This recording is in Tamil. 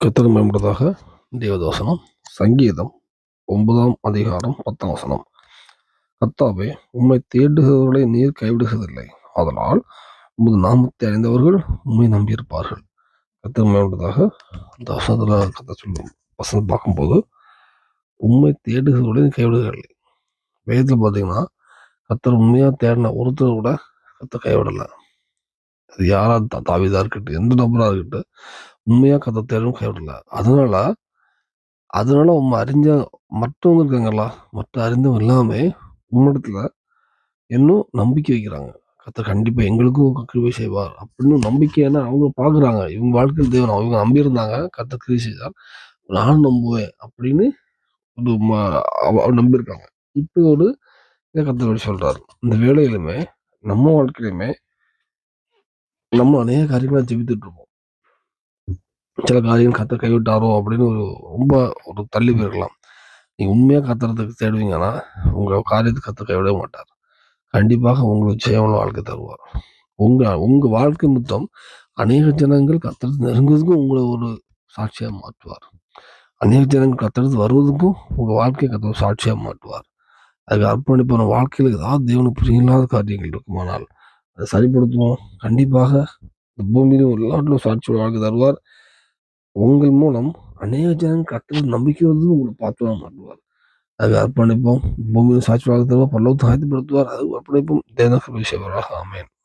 கர்த்தர் மேம்படுதாக தேவதோசனம் சங்கீதம் ஒன்பதாம் அதிகாரம் பத்தாம் வசனம். கர்த்தாவே உம்மை தேடுகிறவர்களை நீர் கைவிடுகிறதில்லை. அதனால் உமது நாமத்தை அறிந்தவர்கள் உண்மை நம்பியிருப்பார்கள். கர்த்தர் மேம்படுதாக அந்த வசனத்தில் கதை சொல்லும் வசனம் பார்க்கும்போது உண்மை தேடுகிறவர்களை நீர் கைவிடுகிறதில்லை. வேதத்தில் பார்த்தீங்கன்னா கத்தர் உண்மையாக தேடின ஒருத்தர் கூட கத்தை கைவிடலை. அது யாராக தாவிதாக இருக்கட்டும் எந்த நபராக இருக்கட்டும் உண்மையாக கதை தேடும் கைவிடல அதனால அதனால உண்மை அறிஞ்ச மற்றவங்க இருக்காங்களா மற்ற அறிந்தவங்க எல்லாமே உன்னிடத்துல இன்னும் நம்பிக்கை வைக்கிறாங்க. கத்தர் கண்டிப்பாக எங்களுக்கும் கிருபை செய்வார் அப்படின்னு நம்பிக்கையான அவங்க பார்க்குறாங்க இவங்க வாழ்க்கையில் தேவன் அவங்க நம்பியிருந்தாங்க கத்தர் கிருபை செய்தார். நான் நம்புவேன் அப்படின்னு ஒரு நம்பியிருக்காங்க. இப்போ ஒரு இதை கத்த சொல்றாரு. இந்த வேலையிலுமே நம்ம வாழ்க்கையிலுமே நம்ம அநேக காரியங்களை ஜெபித்துட்டு இருப்போம். சில காரியம் கத்த கைவிட்டாரோ அப்படின்னு ஒரு ரொம்ப ஒரு தள்ளி போயிருக்கலாம். நீங்கள் உண்மையாக கத்துறதுக்கு தேடுவீங்கன்னா உங்கள் காரியத்தை கத்த கைவிட மாட்டார். கண்டிப்பாக உங்களுக்கு ஜெயமான வாழ்க்கை தருவார். உங்கள் உங்கள் வாழ்க்கை மொத்தம் அநேக ஜனங்கள் கத்துறது நெருங்குறதுக்கும் உங்களை ஒரு சாட்சியாக மாற்றுவார். அநேக ஜனங்கள் கத்துறது வருவதுக்கும் உங்கள் வாழ்க்கையை கத்த சாட்சியாக மாற்றுவார். அதுக்கு அர்ப்பணிப்பான வாழ்க்கையில் ஏதாவது தேவனுக்கு புரியலாத காரியங்கள் இருக்குமானால் அதை சரிப்படுத்துவோம். கண்டிப்பாக இந்த பூமியிலும் எல்லாத்திலும் சாட்சியோட வாழ்க்கை தருவார். உங்கள் மூலம் அநேக ஜனங்கள் கத்துறது நம்பிக்கை வந்து உங்களை பார்த்து மாட்டுவார் அதுக்கு அர்ப்பணிப்போம். பூமியில் சாட்சி வாழ்க்கை தருவார். பல்லவத்தை ஆயத்தப்படுத்துவார். அது அர்ப்பணிப்போம். தேவனுக்கு விஷயம் ஆமேன்.